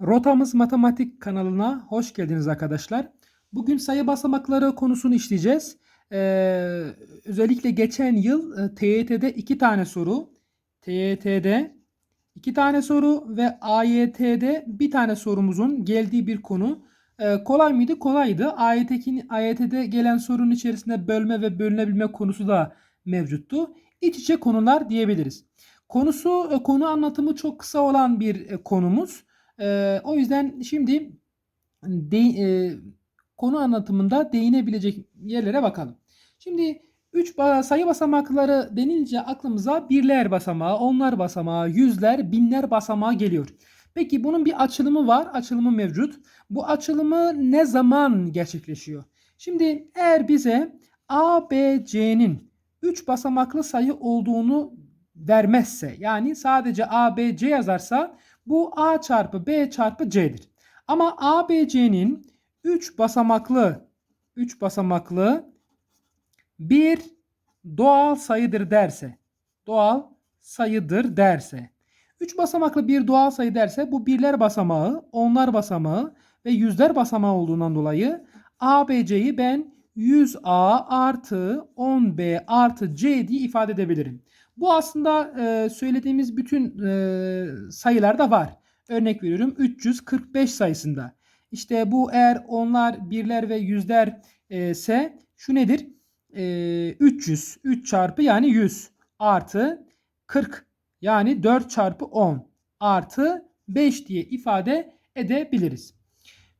Rotamız Matematik kanalına hoş geldiniz arkadaşlar. Bugün sayı basamakları konusunu işleyeceğiz. Ee, özellikle geçen yıl e, TYT'de iki tane soru, TYT'de iki tane soru ve AYT'de bir tane sorumuzun geldiği bir konu. Ee, kolay mıydı? Kolaydı. AYT'kin, AYT'de gelen sorunun içerisinde bölme ve bölünebilme konusu da mevcuttu. İç içe konular diyebiliriz. Konusu, e, konu anlatımı çok kısa olan bir e, konumuz. Ee, o yüzden şimdi de, e, konu anlatımında değinebilecek yerlere bakalım. Şimdi 3 sayı basamakları denince aklımıza birler basamağı, onlar basamağı, yüzler, binler basamağı geliyor. Peki bunun bir açılımı var, açılımı mevcut. Bu açılımı ne zaman gerçekleşiyor? Şimdi eğer bize A, B, C'nin 3 basamaklı sayı olduğunu vermezse yani sadece A, B, C yazarsa bu A çarpı B çarpı C'dir. Ama A, B, C'nin 3 basamaklı 3 basamaklı bir doğal sayıdır derse doğal sayıdır derse 3 basamaklı bir doğal sayı derse bu birler basamağı, onlar basamağı ve yüzler basamağı olduğundan dolayı ABC'yi ben 100A artı 10B artı C diye ifade edebilirim. Bu aslında e, söylediğimiz bütün e, sayılarda var. Örnek veriyorum 345 sayısında. İşte bu eğer onlar, birler ve yüzler e, ise şu nedir? E, 300. 3 çarpı yani 100 artı 40 yani 4 çarpı 10 artı 5 diye ifade edebiliriz.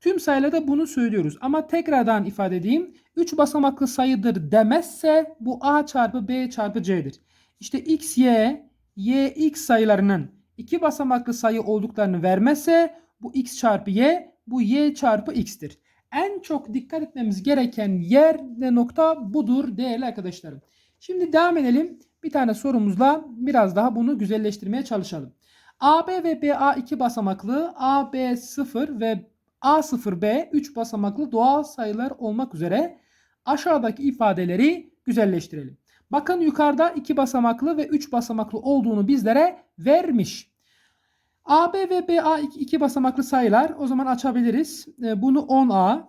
Tüm sayılarda bunu söylüyoruz ama tekrardan ifade edeyim. 3 basamaklı sayıdır demezse bu a çarpı b çarpı c'dir. İşte x, y, y, x sayılarının iki basamaklı sayı olduklarını vermezse bu x çarpı y, bu y çarpı x'tir. En çok dikkat etmemiz gereken yer ve nokta budur değerli arkadaşlarım. Şimdi devam edelim. Bir tane sorumuzla biraz daha bunu güzelleştirmeye çalışalım. AB ve BA iki basamaklı, AB 0 ve A0B 3 basamaklı doğal sayılar olmak üzere aşağıdaki ifadeleri güzelleştirelim. Bakın yukarıda 2 basamaklı ve 3 basamaklı olduğunu bizlere vermiş. AB ve BA 2 basamaklı sayılar o zaman açabiliriz. E, bunu 10A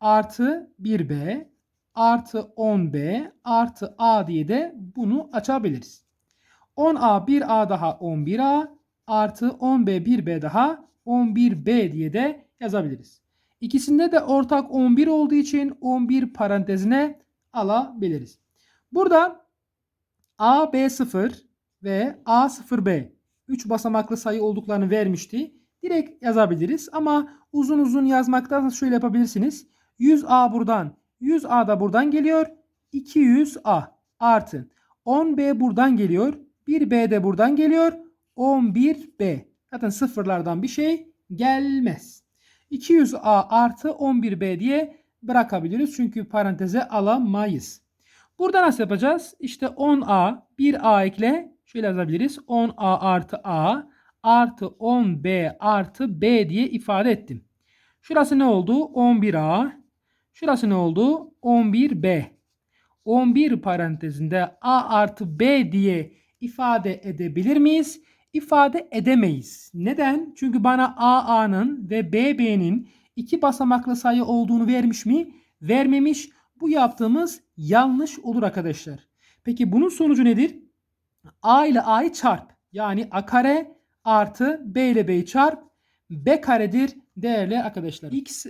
artı 1B artı 10B artı A diye de bunu açabiliriz. 10A 1A daha 11A artı 10B 1B daha 11B diye de yazabiliriz. İkisinde de ortak 11 olduğu için 11 parantezine alabiliriz. Burada A, B0 ve A0B 3 basamaklı sayı olduklarını vermişti. Direkt yazabiliriz ama uzun uzun yazmakta şöyle yapabilirsiniz. 100A buradan, 100A da buradan geliyor. 200A artı 10B buradan geliyor. 1B de buradan geliyor. 11B. Zaten sıfırlardan bir şey gelmez. 200A artı 11B diye bırakabiliriz. Çünkü paranteze alamayız. Burada nasıl yapacağız? İşte 10A 1A ekle. Şöyle yazabiliriz. 10A artı A artı 10B artı B diye ifade ettim. Şurası ne oldu? 11A. Şurası ne oldu? 11B. 11 parantezinde A artı B diye ifade edebilir miyiz? İfade edemeyiz. Neden? Çünkü bana AA'nın ve BB'nin iki basamaklı sayı olduğunu vermiş mi? Vermemiş. Bu yaptığımız yanlış olur arkadaşlar. Peki bunun sonucu nedir? A ile A'yı çarp. Yani A kare artı B ile B'yi çarp. B karedir değerli arkadaşlar. X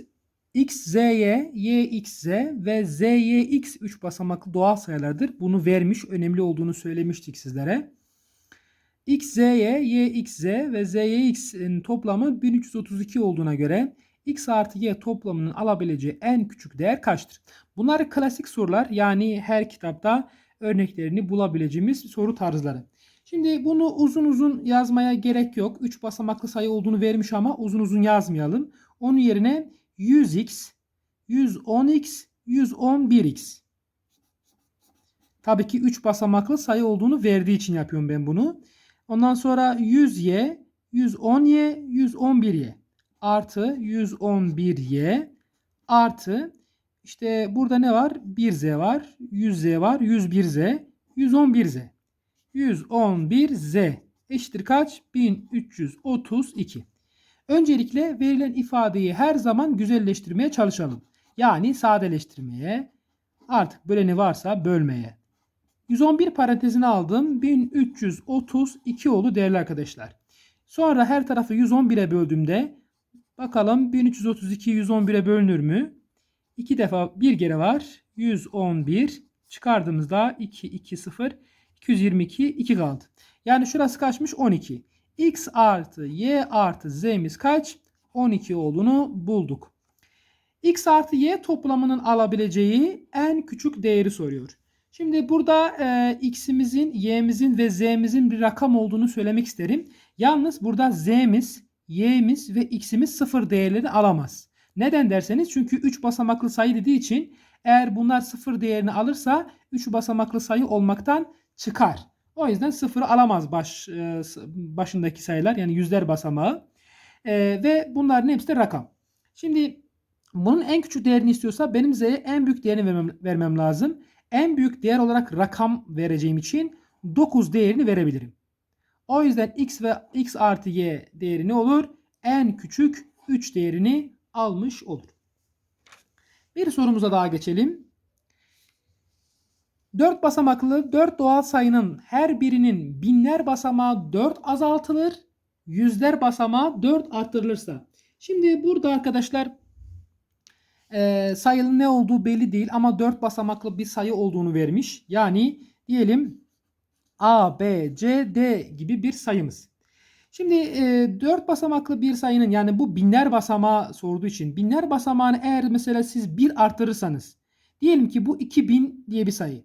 X, Z'ye, Y, X, Z ve Z, Y, X 3 basamaklı doğal sayılardır. Bunu vermiş, önemli olduğunu söylemiştik sizlere. X, Z, Y, Y, X, Z ve Z, Y, X'in toplamı 1332 olduğuna göre X artı Y toplamının alabileceği en küçük değer kaçtır? Bunlar klasik sorular. Yani her kitapta örneklerini bulabileceğimiz soru tarzları. Şimdi bunu uzun uzun yazmaya gerek yok. 3 basamaklı sayı olduğunu vermiş ama uzun uzun yazmayalım. Onun yerine 100x, 110x, 111x. Tabii ki 3 basamaklı sayı olduğunu verdiği için yapıyorum ben bunu. Ondan sonra 100y, 110y, 111y artı 111y artı işte burada ne var? 1z var, 100z var, 101z, 111z. 111z eşittir kaç? 1332. Öncelikle verilen ifadeyi her zaman güzelleştirmeye çalışalım. Yani sadeleştirmeye, artık böleni varsa bölmeye. 111 parantezine aldım. 1332 oldu değerli arkadaşlar. Sonra her tarafı 111'e böldüğümde bakalım 1332 111'e bölünür mü? 2 defa bir kere var. 111 çıkardığımızda 2 2 0 222 2 kaldı. Yani şurası kaçmış? 12. X artı Y artı Z'miz kaç? 12 olduğunu bulduk. X artı Y toplamının alabileceği en küçük değeri soruyor. Şimdi burada e, X'imizin, Y'mizin ve Z'mizin bir rakam olduğunu söylemek isterim. Yalnız burada Z'miz, Y'miz ve X'imiz sıfır değerleri alamaz. Neden derseniz çünkü 3 basamaklı sayı dediği için eğer bunlar sıfır değerini alırsa 3 basamaklı sayı olmaktan çıkar. O yüzden sıfırı alamaz baş e, başındaki sayılar yani yüzler basamağı. E, ve bunların hepsi de rakam. Şimdi bunun en küçük değerini istiyorsa benim Z'ye en büyük değerini vermem, vermem lazım. En büyük değer olarak rakam vereceğim için 9 değerini verebilirim. O yüzden x ve x artı y değeri ne olur? En küçük 3 değerini almış olur. Bir sorumuza daha geçelim. 4 basamaklı 4 doğal sayının her birinin binler basamağı 4 azaltılır, yüzler basamağı 4 arttırılırsa. Şimdi burada arkadaşlar e, sayının ne olduğu belli değil ama 4 basamaklı bir sayı olduğunu vermiş. Yani diyelim A, B, C, D gibi bir sayımız. Şimdi e, 4 basamaklı bir sayının yani bu binler basamağı sorduğu için binler basamağını eğer mesela siz 1 artırırsanız diyelim ki bu 2000 diye bir sayı.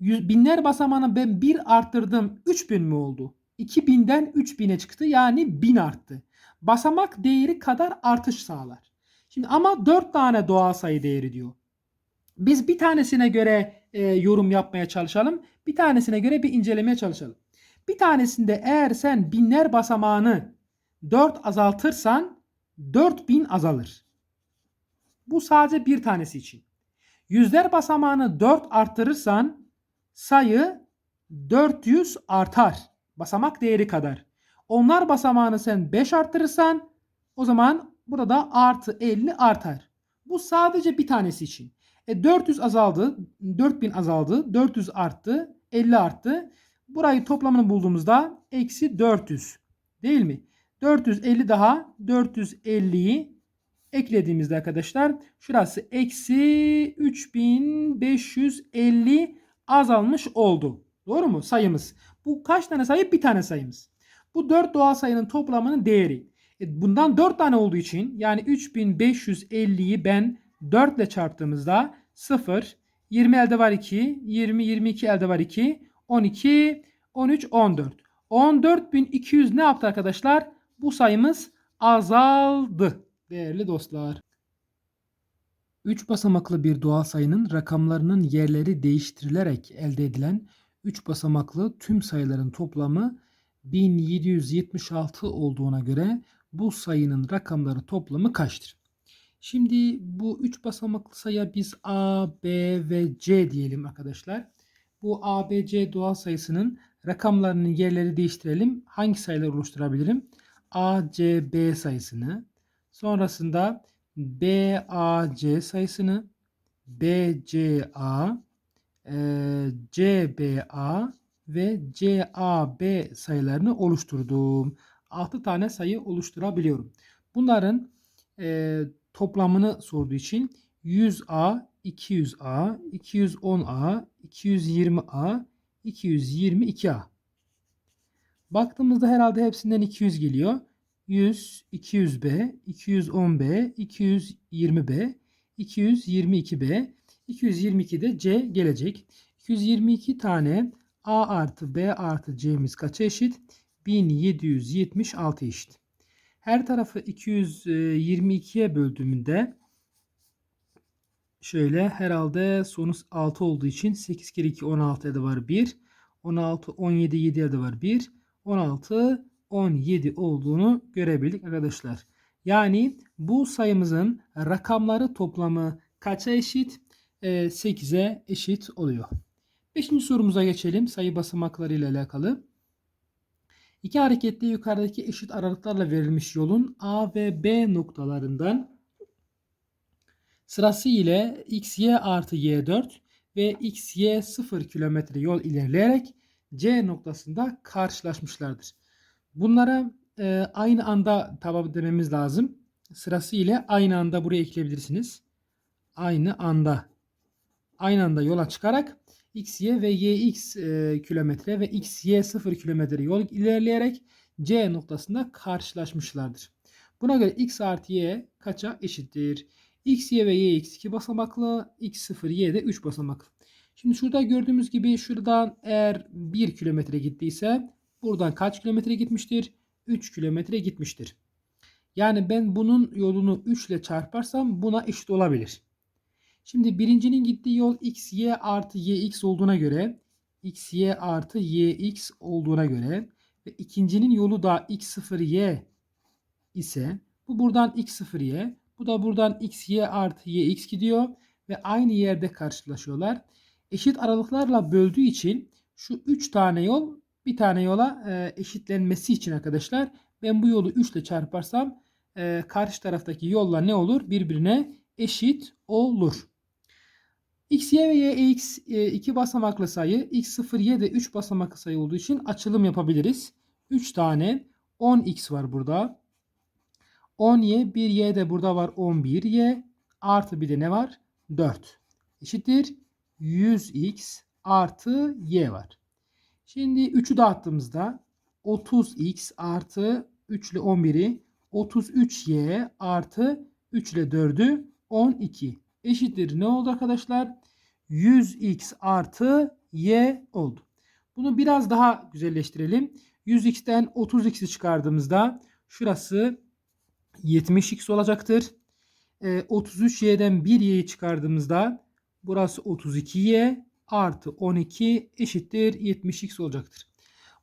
Yüz, binler basamağını ben 1 arttırdım 3000 mi oldu? 2000'den 3000'e çıktı yani 1000 arttı. Basamak değeri kadar artış sağlar. Şimdi ama 4 tane doğal sayı değeri diyor. Biz bir tanesine göre e, yorum yapmaya çalışalım. Bir tanesine göre bir incelemeye çalışalım. Bir tanesinde eğer sen binler basamağını 4 azaltırsan 4000 azalır. Bu sadece bir tanesi için. Yüzler basamağını 4 arttırırsan sayı 400 artar. Basamak değeri kadar. Onlar basamağını sen 5 arttırırsan o zaman burada artı 50 artar. Bu sadece bir tanesi için. E 400 azaldı, 4000 azaldı, 400 arttı, 50 arttı. Burayı toplamını bulduğumuzda eksi 400 değil mi? 450 daha 450'yi eklediğimizde arkadaşlar şurası eksi 3550 azalmış oldu. Doğru mu? Sayımız. Bu kaç tane sayı? Bir tane sayımız. Bu 4 doğal sayının toplamının değeri. E bundan 4 tane olduğu için yani 3550'yi ben 4 ile çarptığımızda 0, 20 elde var 2, 20, 22 elde var 2, 12, 13, 14. 14.200 ne yaptı arkadaşlar? Bu sayımız azaldı değerli dostlar. 3 basamaklı bir doğal sayının rakamlarının yerleri değiştirilerek elde edilen 3 basamaklı tüm sayıların toplamı 1776 olduğuna göre bu sayının rakamları toplamı kaçtır? Şimdi bu 3 basamaklı sayıya biz A, B ve C diyelim arkadaşlar. Bu A, B, C doğal sayısının rakamlarının yerleri değiştirelim. Hangi sayılar oluşturabilirim? A, C, B sayısını. Sonrasında B, A, C sayısını. B, C, A, e, C, B, A ve C, A, B sayılarını oluşturdum. 6 tane sayı oluşturabiliyorum. Bunların e, toplamını sorduğu için 100A, 200A, 210A, 220A, 222A. Baktığımızda herhalde hepsinden 200 geliyor. 100, 200B, 210B, 220B, 222B, 222 de C gelecek. 222 tane A artı B artı C'miz kaça eşit? 1776 eşit. Her tarafı 222'ye böldüğümde şöyle herhalde sonu 6 olduğu için 8 kere 2 16 elde var 1. 16 17 7 elde var 1. 16 17 olduğunu görebildik arkadaşlar. Yani bu sayımızın rakamları toplamı kaça eşit? 8'e ee, eşit oluyor. Beşinci sorumuza geçelim. Sayı basamakları ile alakalı. İki harekette yukarıdaki eşit aralıklarla verilmiş yolun A ve B noktalarından sırası ile x, y artı y4 ve x, y 0 kilometre yol ilerleyerek C noktasında karşılaşmışlardır. Bunlara e, aynı anda tamam dememiz lazım. Sırası ile aynı anda buraya ekleyebilirsiniz. Aynı anda. Aynı anda yola çıkarak x, y ve y x e, kilometre ve x, y 0 kilometre yol ilerleyerek C noktasında karşılaşmışlardır. Buna göre x artı y kaça eşittir? x, y ve y x 2 basamaklı, x 0, y de 3 basamaklı. Şimdi şurada gördüğümüz gibi şuradan eğer 1 kilometre gittiyse buradan kaç kilometre gitmiştir? 3 kilometre gitmiştir. Yani ben bunun yolunu 3 ile çarparsam buna eşit olabilir. Şimdi birincinin gittiği yol x, y artı y x olduğuna göre x, y artı y x olduğuna göre ve ikincinin yolu da x 0 y ise bu buradan x 0 y bu da buradan x, y artı y x gidiyor ve aynı yerde karşılaşıyorlar. Eşit aralıklarla böldüğü için şu 3 tane yol bir tane yola e, eşitlenmesi için arkadaşlar ben bu yolu 3 ile çarparsam e, karşı taraftaki yolla ne olur? Birbirine eşit olur. X, Y ve Y, X e, iki basamaklı sayı. X, 0, Y de 3 basamaklı sayı olduğu için açılım yapabiliriz. 3 tane 10X var burada. 10Y, 1Y de burada var 11Y. Artı bir de ne var? 4. Eşittir 100X artı Y var. Şimdi 3'ü dağıttığımızda 30X artı 3 ile 11'i 33Y artı 3 ile 4'ü 12 eşittir ne oldu arkadaşlar? 100x artı y oldu. Bunu biraz daha güzelleştirelim. 100x'ten 30x'i çıkardığımızda şurası 70x olacaktır. E, 33y'den 1y'yi çıkardığımızda burası 32y artı 12 eşittir 70x olacaktır.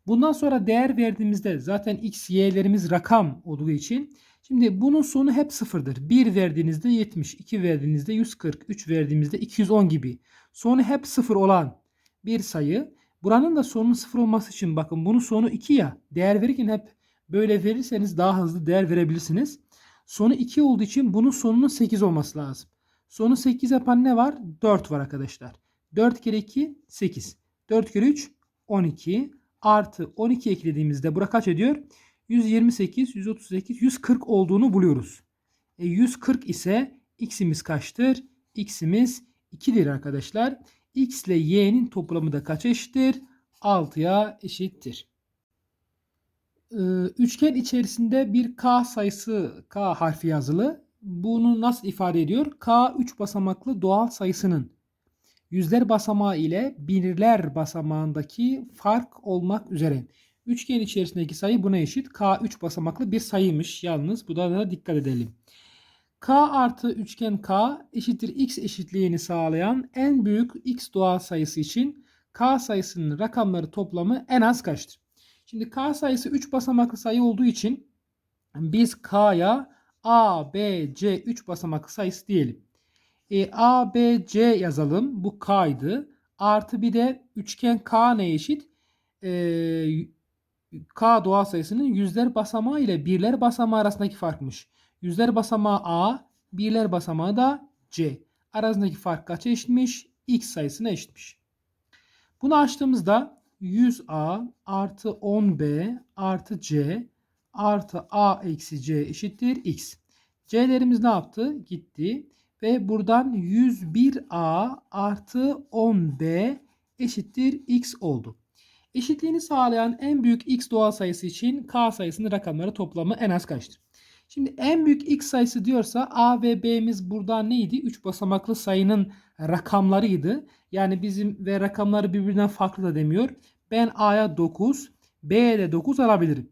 Bundan sonra değer verdiğimizde zaten x, y'lerimiz rakam olduğu için Şimdi bunun sonu hep sıfırdır. 1 verdiğinizde 70, 2 verdiğinizde 140, 3 verdiğimizde 210 gibi. Sonu hep sıfır olan bir sayı. Buranın da sonunun sıfır olması için bakın bunun sonu 2 ya. Değer verirken hep böyle verirseniz daha hızlı değer verebilirsiniz. Sonu 2 olduğu için bunun sonunun 8 olması lazım. Sonu 8 yapan ne var? 4 var arkadaşlar. 4 kere 2 8. 4 kere 3 12 artı 12 eklediğimizde bura kaç ediyor? 128, 138, 140 olduğunu buluyoruz. E 140 ise x'imiz kaçtır? x'imiz 2'dir arkadaşlar. x ile y'nin toplamı da kaç eşittir? 6'ya eşittir. Ee, üçgen içerisinde bir k sayısı k harfi yazılı. Bunu nasıl ifade ediyor? k 3 basamaklı doğal sayısının yüzler basamağı ile birler basamağındaki fark olmak üzere Üçgen içerisindeki sayı buna eşit. K 3 basamaklı bir sayıymış yalnız. Bu da, da dikkat edelim. K artı üçgen K eşittir X eşitliğini sağlayan en büyük X doğal sayısı için K sayısının rakamları toplamı en az kaçtır? Şimdi K sayısı 3 basamaklı sayı olduğu için biz K'ya A, B, C 3 basamaklı sayısı diyelim. E, A, B, C yazalım. Bu K'ydı. Artı bir de üçgen K ne eşit? E, K doğal sayısının yüzler basamağı ile birler basamağı arasındaki farkmış. Yüzler basamağı A, birler basamağı da C. Arasındaki fark kaça eşitmiş? X sayısına eşitmiş. Bunu açtığımızda 100A artı 10B artı C artı A eksi C eşittir X. C'lerimiz ne yaptı? Gitti. Ve buradan 101A artı 10B eşittir X oldu. Eşitliğini sağlayan en büyük x doğal sayısı için k sayısının rakamları toplamı en az kaçtır? Şimdi en büyük x sayısı diyorsa a ve b'miz burada neydi? 3 basamaklı sayının rakamlarıydı. Yani bizim ve rakamları birbirinden farklı da demiyor. Ben a'ya 9, b'ye de 9 alabilirim.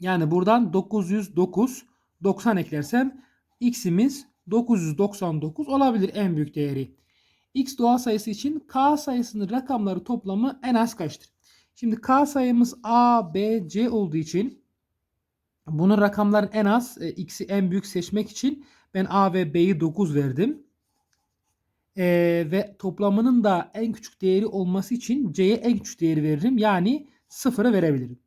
Yani buradan 909, 90 eklersem x'imiz 999 olabilir en büyük değeri. X doğal sayısı için K sayısının rakamları toplamı en az kaçtır? Şimdi K sayımız A, B, C olduğu için bunun rakamların en az e, X'i en büyük seçmek için ben A ve B'yi 9 verdim. E, ve toplamının da en küçük değeri olması için C'ye en küçük değeri veririm. Yani 0'ı verebilirim.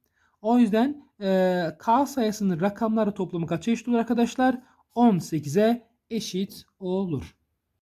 O yüzden e, K sayısının rakamları toplamı kaça eşit olur arkadaşlar? 18'e eşit olur.